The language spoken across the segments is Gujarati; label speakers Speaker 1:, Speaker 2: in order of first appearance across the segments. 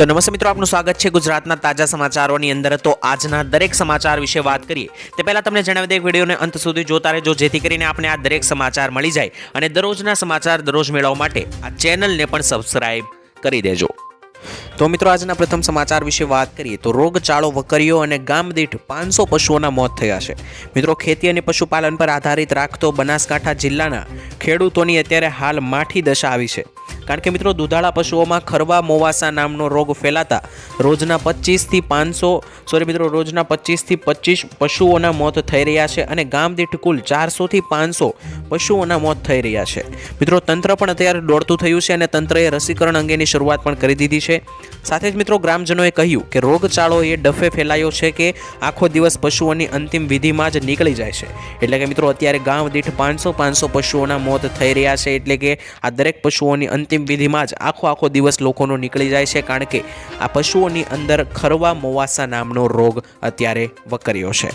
Speaker 1: તો નમસ્તે મિત્રો, આપનું સ્વાગત છે ગુજરાતના તાજા સમાચારોની અંદર. તો આજના દરેક સમાચાર વિશે વાત કરીએ, તે પહેલાં તમને જણાવી દે વિડીયોને અંત સુધી જોતા રહેજો, જેથી કરીને આપણે આ દરેક સમાચાર મળી જાય અને દરરોજના સમાચાર દરરોજ મેળવવા માટે આ ચેનલને પણ સબસ્ક્રાઈબ કરી દેજો. તો મિત્રો, આજના પ્રથમ સમાચાર વિશે વાત કરીએ, તો રોગચાળો વકરીઓ અને ગામ દીઠ પાંચસો પશુઓના મોત થયા છે. મિત્રો, ખેતી અને પશુપાલન પર આધારિત રાખતો બનાસકાંઠા જિલ્લાના ખેડૂતોની અત્યારે હાલ માઠી દશા આવી છે. કારણ કે મિત્રો દુધાળા પશુઓમાં ખરવા મોવાસા નામનો રોગ ફેલાતા રોજના પચીસથી પાંચસો સોરી મિત્રો, રોજના પચીસથી પચીસ પશુઓના મોત થઈ રહ્યા છે અને ગામ દીઠ કુલ ચારસોથી પાંચસો પશુઓના મોત થઈ રહ્યા છે. મિત્રો, તંત્ર પણ અત્યારે દોડતું થયું છે અને તંત્રએ રસીકરણ અંગેની શરૂઆત પણ કરી દીધી છે. સાથે જ મિત્રો, ગ્રામજનોએ કહ્યું કે રોગચાળો એ ડફે ફેલાયો છે કે આખો દિવસ પશુઓની અંતિમ વિધિમાં જ નીકળી જાય છે. એટલે કે મિત્રો, અત્યારે ગામ દીઠ પાંચસો પાંચસો પશુઓના મોત થઈ રહ્યા છે. એટલે કે આ દરેક પશુઓની અંતિમ વિધિમાં જ આખો આખો દિવસ લોકોનો નીકળી જાય છે કારણ કે આ પશુઓની અંદર ખરવા મોવાસા નામનો રોગ અત્યારે વકર્યો છે.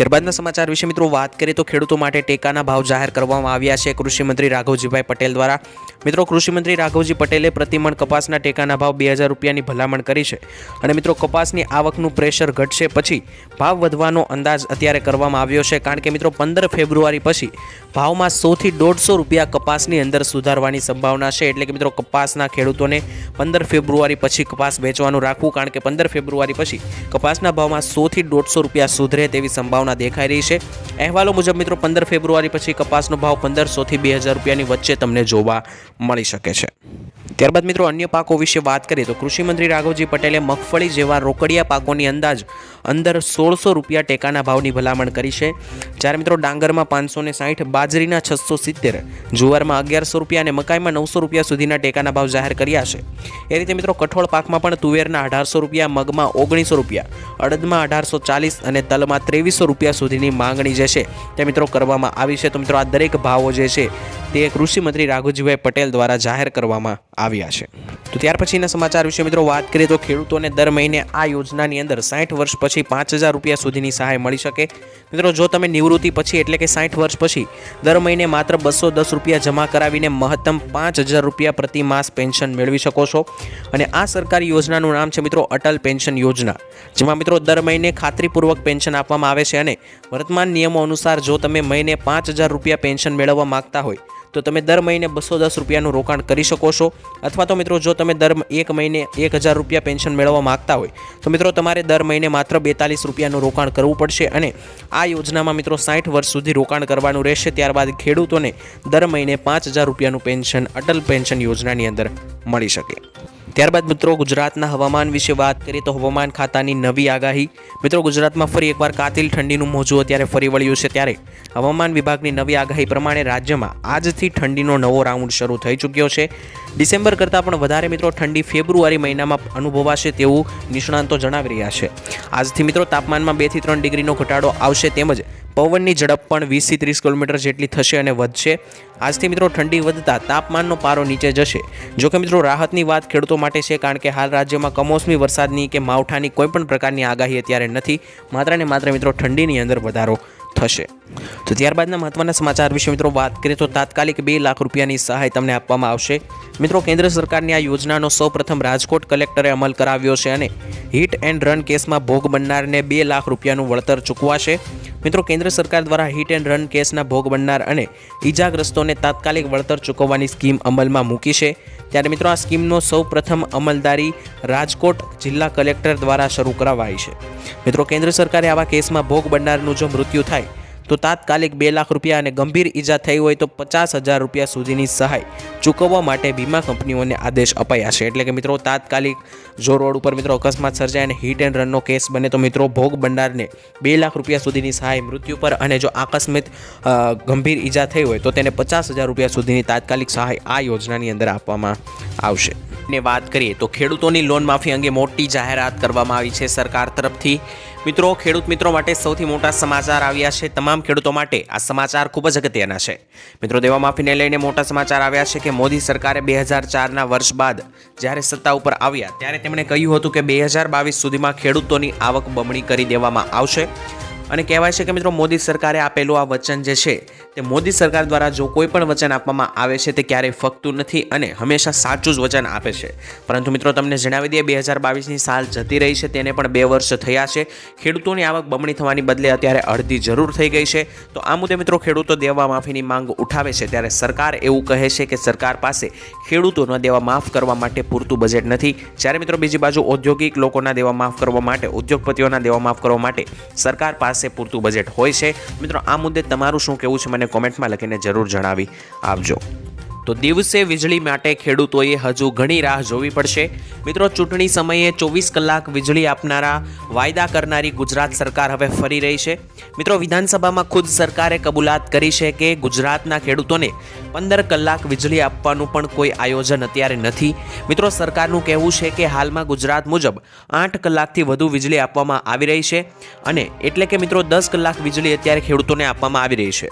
Speaker 1: ત્યારબાદના સમાચાર વિશે મિત્રો વાત કરીએ તો ખેડૂતો માટે ટેકાના ભાવ જાહેર કરવામાં આવ્યા છે. કૃષિમંત્રી રાઘવજીભાઈ પટેલ દ્વારા મિત્રો કૃષિમંત્રી રાઘવજી પટેલે પ્રતિમણ કપાસના ટેકાના ભાવ બે હજાર રૂપિયાની ભલામણ કરી છે અને મિત્રો કપાસની આવકનું પ્રેશર ઘટશે પછી ભાવ વધવાનો અંદાજ અત્યારે કરવામાં આવ્યો છે. કારણ કે મિત્રો પંદર ફેબ્રુઆરી પછી ભાવમાં સોથી દોઢસો રૂપિયા કપાસની અંદર સુધારવાની સંભાવના છે. એટલે કે મિત્રો કપાસના ખેડૂતોને પંદર ફેબ્રુઆરી પછી કપાસ વેચવાનું રાખવું. કારણ કે પંદર ફેબ્રુઆરી પછી કપાસના ભાવમાં સોથી દોઢસો રૂપિયા સુધરે તેવી સંભાવના દેખાઈ રહી છે. અહેવાલો મુજબ મિત્રો પંદર ફેબ્રુઆરી પછી કપાસનો ભાવ પંદરસોથી બે હજાર રૂપિયાની વચ્ચે તમને જોવા મળી શકે છે. ત્યારબાદ મિત્રો અન્ય પાકો વિશે વાત કરીએ તો કૃષિમંત્રી રાઘવજી પટેલે મગફળી જેવા રોકડિયા પાકોની અંદાજ અંદર સોળસો રૂપિયા ટેકાના ભાવની ભલામણ કરી છે. જ્યારે મિત્રો ડાંગરમાં પાંચસો ને સાઠ બાજરીના છસો સિત્તેર, જુવારમાં અગિયારસો રૂપિયા અને મકાઈમાં નવસો રૂપિયા સુધીના ટેકાના ભાવ જાહેર કર્યા છે. એ રીતે મિત્રો કઠોળ પાકમાં પણ તુવેરના અઢારસો રૂપિયા, મગમાં ઓગણીસો રૂપિયા, અડદમાં અઢારસો ચાલીસ અને તલમાં ત્રેવીસો રૂપિયા સુધીની માંગણી જે છે તે મિત્રો કરવામાં આવી છે. તો મિત્રો આ દરેક ભાવો જે છે તે કૃષિમંત્રી રાઘુજીભાઈ પટેલ દ્વારા જાહેર કરવામાં આવ્યા છે. તો ત્યાર પછીના સમાચાર વિશે મિત્રો વાત કરીએ તો ખેડૂતોને દર મહિને આ યોજનાની અંદર સાઠ વર્ષ પછી પાંચ હજાર રૂપિયા સુધીની સહાય મળી શકે. મિત્રો જો તમે નિવૃત્તિ પછી એટલે કે સાઠ વર્ષ પછી દર મહિને માત્ર બસો દસ રૂપિયા જમા કરાવીને મહત્તમ પાંચ હજાર રૂપિયા પ્રતિ માસ પેન્શન મેળવી શકો છો. અને આ સરકારી યોજનાનું નામ છે મિત્રો અટલ પેન્શન યોજના, જેમાં મિત્રો દર મહિને ખાતરીપૂર્વક પેન્શન આપવામાં આવે છે અને વર્તમાન નિયમો અનુસાર જો તમે મહિને પાંચ હજાર રૂપિયા પેન્શન મેળવવા માગતા હોય તો તમે દર મહિને બસો દસ રૂપિયાનું રોકાણ કરી શકો છો. અથવા તો મિત્રો, જો તમે દર એક મહિને એક હજાર રૂપિયા પેન્શન મેળવવા માગતા હોય, તો મિત્રો, તમારે દર મહિને માત્ર બેતાલીસ રૂપિયાનું રોકાણ કરવું પડશે અને આ યોજનામાં મિત્રો, સાઠ વર્ષ સુધી રોકાણ કરવાનું રહેશે. ત્યારબાદ ખેડૂતોને દર મહિને પાંચ હજાર રૂપિયાનું પેન્શન, અટલ પેન્શન યોજનાની અંદર મળી શકે. ત્યારબાદ મિત્રો ગુજરાતના હવામાન વિશે વાત કરીએ તો હવામાન ખાતાની નવી આગાહી. મિત્રો ગુજરાતમાં ફરી એકવાર કાતિલ ઠંડીનું મોજું અત્યારે ફરી વળ્યું છે ત્યારે હવામાન વિભાગની નવી આગાહી પ્રમાણે રાજ્યમાં આજથી ઠંડીનો નવો રાઉન્ડ શરૂ થઈ ચૂક્યો છે. ડિસેમ્બર કરતાં પણ વધારે મિત્રો ઠંડી ફેબ્રુઆરી મહિનામાં અનુભવાશે તેવું નિષ્ણાંતો જણાવી રહ્યા છે. આજથી મિત્રો તાપમાનમાં બેથી ત્રણ ડિગ્રીનો ઘટાડો આવશે તેમજ પવનની ઝડપ પણ વીસથી ત્રીસ કિલોમીટર જેટલી થશે અને વધશે. આજથી મિત્રો ઠંડી વધતા તાપમાનનો પારો નીચે જશે. જો કે મિત્રો રાહતની વાત ખેડૂતો માટે છે કારણ કે હાલ રાજ્યમાં કમોસમી વરસાદની કે માવઠાની કોઈપણ પ્રકારની આગાહી અત્યારે નથી. માત્ર ને માત્ર મિત્રો ઠંડીની અંદર વધારો થશે. તો ત્યારબાદના મહત્વના સમાચાર વિશે મિત્રો વાત કરીએ તો તાત્કાલિક બે લાખ રૂપિયાની સહાય તમને આપવામાં આવશે. મિત્રો કેન્દ્ર સરકારની આ યોજનાનો સૌપ્રથમ રાજકોટ કલેક્ટરે અમલ કરાવ્યો છે અને હિટ એન્ડ રન કેસમાં ભોગ બનનારને બે લાખ રૂપિયાનું વળતર ચૂકવાશે. મિત્રો કેન્દ્ર સરકાર દ્વારા હિટ એન્ડ રન કેસના ભોગ બનનાર અને ઈજાગ્રસ્તોને તાત્કાલિક વળતર ચૂકવવાની સ્કીમ અમલમાં મૂકી છે. ત્યારે મિત્રો આ સ્કીમનો સૌપ્રથમ અમલદારી રાજકોટ જિલ્લા કલેક્ટર દ્વારા શરૂ કરાવાઈ છે. મિત્રો કેન્દ્ર સરકારે આવા કેસમાં ભોગ બનનારનું જો મૃત્યુ થાય તો તાત્કાલિક બે લાખ રૂપિયા અને ગંભીર ઈજા થઈ હોય તો પચાસ હજાર રૂપિયા સુધીની સહાય ચૂકવવા માટે વીમા કંપનીઓને આદેશ અપાયા છે. એટલે કે મિત્રો, તાત્કાલિક જો રોડ ઉપર મિત્રો અકસ્માત સર્જાય અને હિટ એન્ડ રનનો કેસ બને તો મિત્રો ભોગ બનનારને બે લાખ રૂપિયા સુધીની સહાય મૃત્યુ પર અને જો આકસ્મિક ગંભીર ઈજા થઈ હોય તો તેને પચાસ હજાર રૂપિયા સુધીની તાત્કાલિક સહાય આ યોજનાની અંદર આપવામાં આવશે. ને વાત કરીએ તો ખેડૂતોની લોન માફી અંગે મોટી જાહેરાત કરવામાં આવી છે સરકાર તરફથી. મિત્રો, ખેડૂત મિત્રો માટે સૌથી મોટા સમાચાર આવ્યા છે તમામ ખેડૂતો માટે. આ સમાચાર ખૂબ જ અગત્યના છે. મિત્રો દેવા માફીને લઈને મોટા સમાચાર આવ્યા છે કે મોદી સરકારે બે હજાર ચારના વર્ષ બાદ જ્યારે સત્તા ઉપર આવ્યા ત્યારે તેમણે કહ્યું હતું કે બે હજાર બાવીસ સુધીમાં ખેડૂતોની આવક બમણી કરી દેવામાં આવશે. અને કહેવાય છે કે મિત્રો, મોદી સરકારે આપેલું આ વચન જે છે તે મોદી સરકાર દ્વારા જો કોઈ પણ વચન આપવામાં આવે છે, તે ક્યારેય ફગતું નથી અને હંમેશા સાચું જ વચન આપે છે. પરંતુ મિત્રો, તમને જણાવી દઈએ, બે હજાર બાવીસની સાલ જતી રહી છે, તેને પણ બે વર્ષ થયા છે. ખેડૂતોની આવક બમણી થવાની બદલે અત્યારે અડધી જરૂર થઈ ગઈ છે. તો આ મુદ્દે મિત્રો, ખેડૂતો દેવા માફીની માંગ ઉઠાવે છે. ત્યારે સરકાર એવું કહે છે કે સરકાર પાસે ખેડૂતોના દેવા માફ કરવા માટે પૂરતું બજેટ નથી. જ્યારે મિત્રો, બીજી બાજુ ઔદ્યોગિક લોકોના દેવા માફ કરવા માટે, ઉદ્યોગપતિઓના દેવા માફ કરવા માટે સરકાર પાસે પૂરતું બજેટ હોય છે. મિત્રો, આ મુદ્દે તમારું શું કહેવું છે? મને કોમેન્ટમાં લખીને જરૂર જણાવી આપજો. તો દિવસે વીજળી માટે ખેડૂતોએ હજુ ઘણી રાહ જોવી પડશે. મિત્રો, ચૂંટણી સમયે ચોવીસ કલાક વીજળી આપનારા વાયદા કરનારી ગુજરાત સરકાર હવે ફરી રહી છે. મિત્રો, વિધાનસભામાં ખુદ સરકારે કબૂલાત કરી છે કે ગુજરાતના ખેડૂતોને પંદર કલાક વીજળી આપવાનું પણ કોઈ આયોજન અત્યારે નથી. મિત્રો, સરકારનું કહેવું છે કે હાલમાં ગુજરાત મુજબ આઠ કલાકથી વધુ વીજળી આપવામાં આવી રહી છે અને એટલે કે મિત્રો, દસ કલાક વીજળી અત્યારે ખેડૂતોને આપવામાં આવી રહી છે.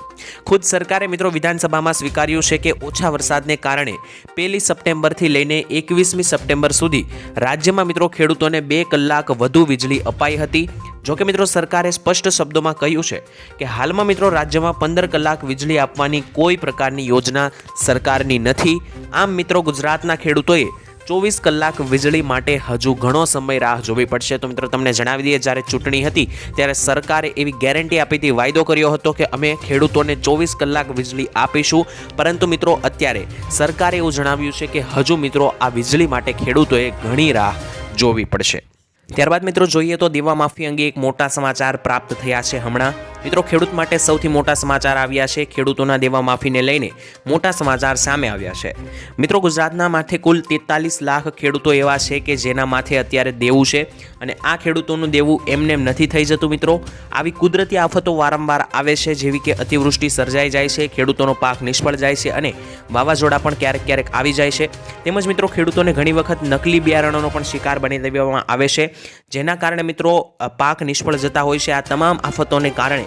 Speaker 1: ખુદ સરકારે મિત્રો વિધાનસભામાં સ્વીકાર્યું છે કે ઓછા વરસાદને કારણે પહેલી સપ્ટેમ્બરથી લઈને એકવીસમી સપ્ટેમ્બર સુધી રાજ્યમાં મિત્રો ખેડૂતોને બે કલાક વધુ વીજળી અપાઈ હતી. જોકે મિત્રો સરકારે સ્પષ્ટ શબ્દોમાં કહ્યું છે કે હાલમાં મિત્રો રાજ્યમાં પંદર કલાક વીજળી આપવાની કોઈ પ્રકારની યોજના સરકારની નથી. આમ મિત્રો ગુજરાતના ખેડૂતોએ ચોવીસ કલાક વીજળી માટે હજુ ઘણો સમય રાહ જોવી પડશે. તો મિત્રો, તમને જણાવી દઈએ, જ્યારે ચૂંટણી હતી, ત્યારે સરકારે એવી ગેરંટી આપી હતી, વાયદો કર્યો હતો કે અમે ખેડૂતોને ચોવીસ કલાક વીજળી આપીશું. પરંતુ મિત્રો, અત્યારે સરકારે એવું જણાવ્યું છે કે હજુ મિત્રો, આ વીજળી માટે ખેડૂતોએ ઘણી રાહ જોવી પડશે. ત્યારબાદ મિત્રો, જોઈએ તો દેવા માફી અંગે એક મોટા સમાચાર પ્રાપ્ત થયા છે હમણાં. મિત્રો, ખેડૂત માટે સૌથી મોટા સમાચાર આવ્યા છે. ખેડૂતોના દેવા માફીને લઈને મોટા સમાચાર સામે આવ્યા છે. મિત્રો, ગુજરાતના માથે કુલ તેતાલીસ લાખ ખેડૂતો એવા છે કે જેના માથે અત્યારે દેવું છે અને આ ખેડૂતોનું દેવું એમને એમ નથી થઈ જતું, મિત્રો. આવી કુદરતી આફતો વારંવાર આવે છે, જેવી કે અતિવૃષ્ટિ સર્જાઈ જાય છે, ખેડૂતોનો પાક નિષ્ફળ જાય છે અને વાવાઝોડા પણ ક્યારેક ક્યારેક આવી જાય છે. તેમજ, મિત્રો, ખેડૂતોને ઘણી વખત નકલી બિયારણોનો પણ શિકાર બની દેવામાં આવે છે. જેના કારણે, મિત્રો પાક નિષ્ફળ જતા હોય છે. આ તમામ આફતોને કારણે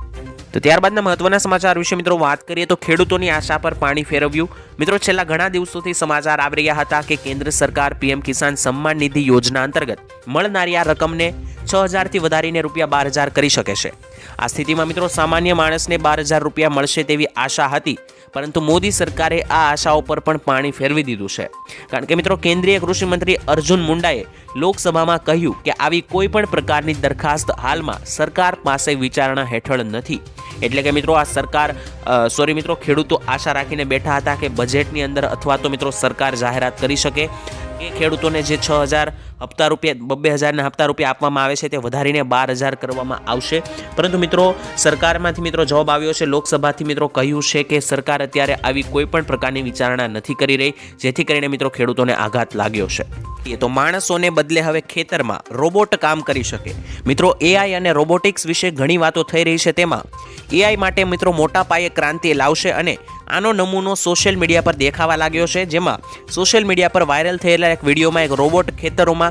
Speaker 1: તો ત્યારબાદના મહત્વના સમાચાર વિશે મિત્રો વાત કરીએ તો ખેડૂતોની આશા પર પાણી ફેરવ્યું. મિત્રો, છેલ્લા ઘણા દિવસોથી સમાચાર આવી રહ્યા હતા કે કેન્દ્ર સરકાર પીએમ કિસાન સન્માન નિધિ યોજના અંતર્ગત મળનારી આ રકમને છ હજારથી વધારીને રૂપિયા બાર હજાર કરી શકે છે. આ સ્થિતિમાં મિત્રો સામાન્ય માણસને બાર હજાર રૂપિયા મળશે તેવી આશા હતી, પરંતુ મોદી સરકારે આ આશાઓ પર પણ પાણી ફેરવી દીધું છે. કારણ કે મિત્રો કેન્દ્રીય કૃષિમંત્રી અર્જુન મુંડાએ લોકસભામાં કહ્યું કે આવી કોઈ પણ પ્રકારની દરખાસ્ત હાલમાં સરકાર પાસે વિચારણા હેઠળ નથી. એટલે કે મિત્રો આ સરકાર સોરી મિત્રો, ખેડૂતો આશા રાખીને બેઠા હતા કે બજેટની અંદર અથવા તો મિત્રો સરકાર જાહેરાત કરી શકે કે ખેડૂતોને જે છ હજાર હપ્તા રૂપિયા બબ્બે હજારના હપ્તા રૂપિયા આપવામાં આવે છે, તે વધારીને બાર હજાર કરવામાં આવશે. પરંતુ મિત્રો, સરકારમાંથી મિત્રો જવાબ આવ્યો છે, લોકસભાથી મિત્રો કહ્યું છે કે સરકાર અત્યારે આવી કોઈ પણ પ્રકારની વિચારણા નથી કરી રહી, જેથી કરીને મિત્રો ખેડૂતોને આઘાત લાગ્યો છે. એ તો માણસોને બદલે હવે ખેતરમાં રોબોટ કામ કરી શકે. મિત્રો એઆઈ અને રોબોટિક્સ વિશે ઘણી વાતો થઈ રહી છે તેમાં. એઆઈ માટે મિત્રો મોટા પાયે ક્રાંતિ લાવશે અને આનો નમૂનો સોશિયલ મીડિયા પર દેખાવા લાગ્યો છે, જેમાં સોશિયલ મીડિયા પર વાયરલ થયેલા એક વિડીયોમાં એક રોબોટ ખેતરોમાં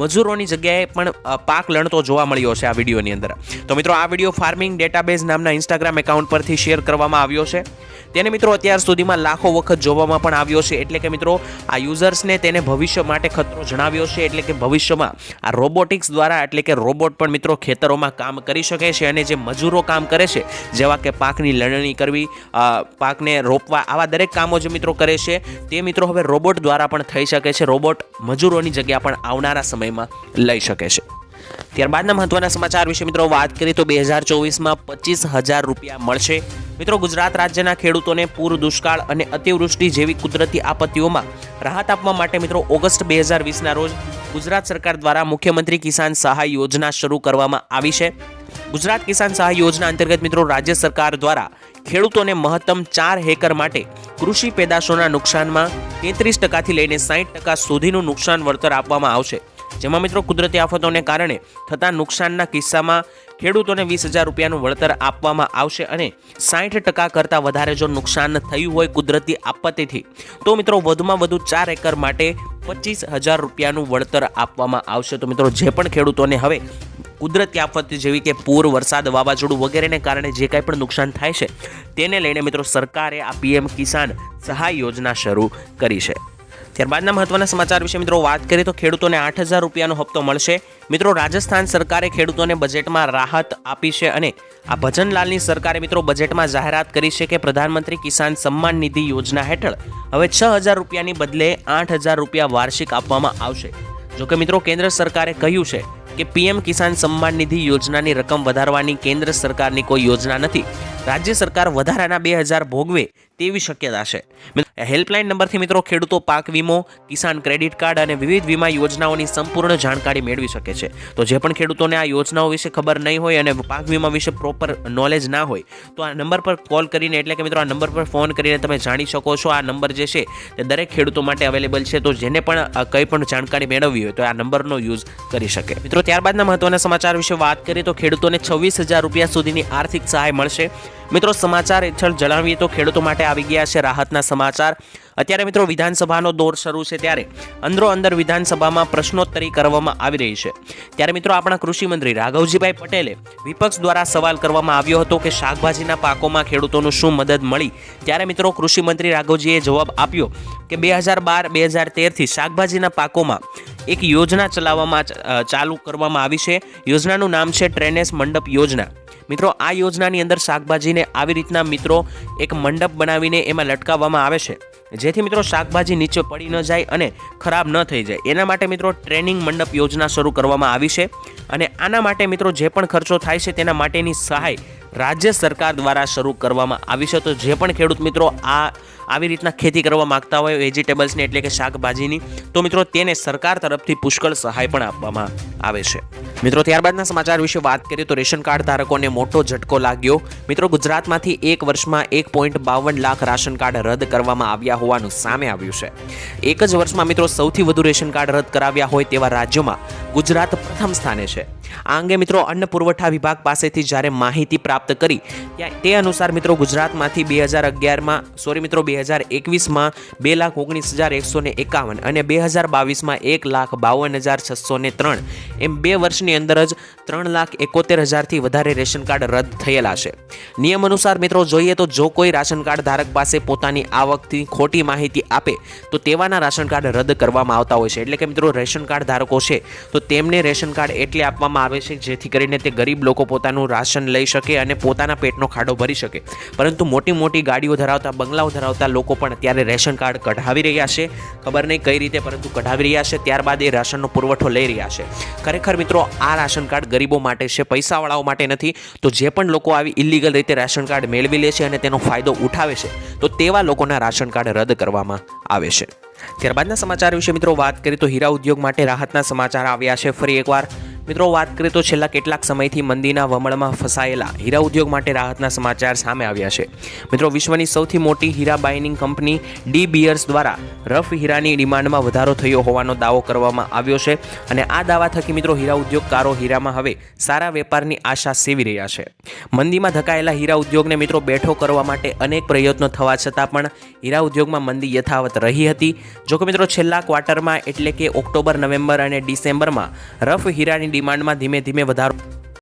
Speaker 1: મજૂરોની જગ્યાએ પણ પાક લણતો જોવા મળ્યો છે આ વિડીયોની અંદર. તો મિત્રો, આ વીડિયો ફાર્મિંગ ડેટાબેઝ નામના ઇન્સ્ટાગ્રામ એકાઉન્ટ પરથી શેર કરવામાં આવ્યો છે. તેને મિત્રો અત્યાર સુધીમાં લાખો વખત જોવામાં પણ આવ્યો છે. એટલે કે મિત્રો, આ યુઝર્સને તેને ભવિષ્ય માટે ખતરો જણાવ્યો છે. એટલે કે ભવિષ્યમાં આ રોબોટિક્સ દ્વારા, એટલે કે રોબોટ પણ મિત્રો ખેતરોમાં કામ કરી શકે છે અને જે મજૂરો કામ કરે છે, જેવા કે પાકની લણણી કરવી પાકને રોપવા, આવા દરેક કામો જે મિત્રો કરે છે, તે મિત્રો હવે રોબોટ દ્વારા પણ થઈ શકે છે. રોબોટ મજૂરોની જગ્યા પણ આવનારા સમયમાં લઈ શકે છે. ત્યારબાદના મહત્વના સમાચાર વિશે મિત્રો વાત કરીએ તો બે હજાર ચોવીસમાં પચીસ હજાર રૂપિયા મળશે. મિત્રો ગુજરાત રાજ્યના ખેડૂતોને પૂર, દુષ્કાળ અને અતિવૃષ્ટિ જેવી કુદરતી આપત્તિઓમાં રાહત આપવા માટે મિત્રો ઓગસ્ટ બે હજાર વીસના રોજ ગુજરાત સરકાર દ્વારા મુખ્યમંત્રી કિસાન સહાય યોજના શરૂ કરવામાં આવી છે. ગુજરાત કિસાન સહાય યોજના અંતર્ગત મિત્રો રાજ્ય સરકાર દ્વારા ખેડૂતોને મહત્તમ ચાર હેકર માટે કૃષિ પેદાશોના નુકસાનમાં તેત્રીસ ટકાથી લઈને સાઠ ટકા સુધીનું નુકસાન વળતર આપવામાં આવશે. જેમાં મિત્રો કુદરતી આફતોને કારણે થતા નુકસાનના કિસ્સામાં ખેડૂતોને વીસ હજાર રૂપિયાનું વળતર આપવામાં આવશે અને સાઠ ટકા કરતાં વધારે જો નુકસાન થયું હોય કુદરતી આપત્તિથી, તો મિત્રો વધુમાં વધુ ચાર એકર માટે પચીસ હજાર રૂપિયાનું વળતર આપવામાં આવશે. તો મિત્રો જે પણ ખેડૂતોને હવે કુદરતી આપત્તિ જેવી કે પૂર, વરસાદ, વાવાઝોડું વગેરેને કારણે જે કાંઈ પણ નુકસાન થાય છે, તેને લઈને મિત્રો સરકારે આ પીએમ કિસાન સહાય યોજના શરૂ કરી છે. ત્યારબાદના મહત્વના સમાચાર વિશે મિત્રો વાત કરીએ તો ખેડૂતોને આઠ હજાર રૂપિયાનો હપ્તો મળશે. મિત્રો રાજસ્થાન સરકારે ખેડૂતોને બજેટમાં રાહત આપી છે અને આ ભજનલાલની સરકારે મિત્રો બજેટમાં જાહેરાત કરી છે કે પ્રધાનમંત્રી કિસાન સન્માન નિધિ યોજના હેઠળ હવે છ હજાર રૂપિયાની બદલે આઠ હજાર રૂપિયા વાર્ષિક આપવામાં આવશે. જોકે મિત્રો કેન્દ્ર સરકારે કહ્યું છે કે પીએમ કિસાન સન્માન નિધિ યોજનાની રકમ વધારવાની કેન્દ્ર સરકારની કોઈ યોજના નથી. રાજ્ય સરકાર વધારાના બે હજાર ભોગવે તેવી શક્યતા છે. હેલ્પલાઇન નંબરથી મિત્રો, ખેડૂતો પાક વીમો, કિસાન ક્રેડિટ કાર્ડ અને વિવિધ વીમા યોજનાઓની સંપૂર્ણ જાણકારી મેળવી શકે છે. તો જે પણ ખેડૂતોને આ યોજનાઓ વિશે ખબર નહીં હોય અને પાક વીમા વિશે પ્રોપર નોલેજ ના હોય, તો આ નંબર પર કોલ કરીને, એટલે કે મિત્રો, આ નંબર પર ફોન કરીને તમે જાણી શકો છો આ નંબર જે છે, તે દરેક ખેડૂતો માટે અવેલેબલ છે. તો જેને પણ કંઈ પણ જાણકારી મેળવવી હોય, તો આ નંબરનો યુઝ કરી શકે. મિત્રો, ત્યારબાદના મહત્વના સમાચાર વિશે વાત કરીએ, તો ખેડૂતોને છવ્વીસ હજાર રૂપિયા સુધીની આર્થિક સહાય મળશે. મિત્રો, સમાચાર હેઠળ જણાવીએ, તો ખેડૂતો માટે આવી ગયા છે. રાહતના સમાચાર અત્યારે મિત્રો વિધાનસભાનો દોર શરૂ છે ત્યારે અંદરો અંદર વિધાનસભામાં પ્રશ્નોત્તરી કરવામાં આવી રહી છે. ત્યારે મિત્રો આપણા કૃષિમંત્રી રાઘવજીભાઈ પટેલે વિપક્ષ દ્વારા સવાલ કરવામાં આવ્યો હતો કે શાકભાજીના પાકોમાં ખેડૂતોનું શું મદદ મળી? ત્યારે મિત્રો કૃષિમંત્રી રાઘવજીએ જવાબ આપ્યો કે બે હજાર બાર, બે હજાર તેરથી શાકભાજીના પાકોમાં એક યોજના ચલાવવામાં ચાલુ કરવામાં આવી છે. યોજનાનું નામ છે ટ્રેનેસ મંડપ યોજના. મિત્રો આ યોજનાની અંદર શાકભાજીને આવી રીતના મિત્રો એક મંડપ બનાવીને એમાં લટકાવવામાં આવે છે. જેથી મિત્રો શાકભાજી નીચે પડી ન જાય અને ખરાબ ન થઈ જાય. એના માટે મિત્રો ટ્રેનિંગ મંડપ યોજના શરૂ કરવામાં આવી છે અને આના માટે મિત્રો જે પણ ખર્ચો થાય છે તેના માટેની સહાય રાજ્ય સરકાર દ્વારા શરૂ કરવામાં આવી છે. તો જે પણ ખેડૂત મિત્રો આ આવી રીતના ખેતી કરવા માંગતા હોય વેજીટેબલ્સની એટલે કે શાકભાજીની, તો મિત્રો તેને સરકાર તરફથી પુષ્કળ સહાય પણ આપવામાં આવે છે. મિત્રો, ત્યારબાદના સમાચાર વિશે વાત કરીએ તો રેશન કાર્ડ ધારકોને મોટો ઝટકો લાગ્યો. મિત્રો, ગુજરાતમાંથી એક વર્ષમાં એક પોઈન્ટ બાવન લાખ રાશન કાર્ડ રદ કરવામાં આવ્યા હોવાનું સામે આવ્યું છે. એક જ વર્ષમાં મિત્રો સૌથી વધુ રેશન કાર્ડ રદ કરાવ્યા હોય તેવા રાજ્યોમાં ગુજરાત પ્રથમ સ્થાને છે. આ અંગે મિત્રો અન્ન પુરવઠા વિભાગ પાસેથી જ્યારે માહિતી પ્રાપ્ત કરી ત્યાં તે અનુસાર મિત્રો ગુજરાતમાંથી બે હજાર અગિયારમાં સોરી મિત્રો, બે હજાર એકવીસમાં બે લાખ ઓગણીસ હજાર એકસો ને એકાવન અને બે હજાર બાવીસમાં એક લાખ બાવન હજાર છસો ને ત્રણ એમ બે વર્ષની અંદર જ ત્રણ લાખ એકોતેર હજારથી વધારે રેશન કાર્ડ રદ થયેલા છે. નિયમ અનુસાર મિત્રો જોઈએ તો જો કોઈ રાશન કાર્ડ ધારક પાસે પોતાની આવકથી ખોટી માહિતી આપે, તો તેવાના રાશન કાર્ડ રદ કરવામાં આવતા હોય છે. એટલે કે મિત્રો, રેશન કાર્ડ ધારકો છે, તો તેમને રેશન કાર્ડ એટલે આપવામાં આવે છે, જેથી કરીને તે ગરીબ લોકો પોતાનું રાશન લઈ શકે અને પોતાના પેટનો ખાડો ભરી શકે. પરંતુ મોટી મોટી ગાડીઓ ધરાવતા, બંગલાઓ ધરાવતા લોકો પણ અત્યારે રેશન કાર્ડ કઢાવી રહ્યા છે. ખબર નહીં કઈ રીતે, પરંતુ કઢાવી રહ્યા છે. ત્યારબાદ એ રાશનનો પુરવઠો લઈ રહ્યા છે. ખરેખર મિત્રો, આ રાશન કાર્ડ ગરીબો માટે છે, પૈસાવાળાઓ માટે નથી. તો જે પણ લોકો આવી ઇલીગલ રીતે રાશન કાર્ડ મેળવી લે છે અને તેનો ફાયદો ઉઠાવે છે, તો તેવા લોકોના રાશન કાર્ડ રદ કરવામાં આવે છે. ત્યારબાદના સમાચાર વિશે મિત્રો વાત કરીએ તો હીરા ઉદ્યોગ માટે રાહતના સમાચાર આવ્યા છે. ફરી એકવાર મિત્રો, વાત કરીએ તો છેલ્લા કેટલાક સમયથી મંદીના વમળમાં ફસાયેલા હીરા ઉદ્યોગ માટે રાહતના સમાચાર સામે આવ્યા છે. મિત્રો, વિશ્વની સૌથી મોટી હીરા બાઇનિંગ કંપની ડી બિયર્સ દ્વારા રફ હીરાની ડિમાન્ડમાં વધારો થયો હોવાનો દાવો કરવામાં આવ્યો છે અને આ દાવા થકી મિત્રો, હીરા ઉદ્યોગકારો હીરામાં હવે સારા વેપારની આશા સેવી રહ્યા છે. મંદીમાં ધકાયેલા હીરા ઉદ્યોગને મિત્રો, બેઠો કરવા માટે અનેક પ્રયત્નો થવા છતાં પણ હીરા ઉદ્યોગમાં મંદી યથાવત રહી હતી. જોકે મિત્રો, છેલ્લા ક્વાર્ટરમાં એટલે કે ઓક્ટોબર, નવેમ્બર અને ડિસેમ્બરમાં રફ હીરાની ડિમાન્ડમાં ધીમે ધીમે વધારો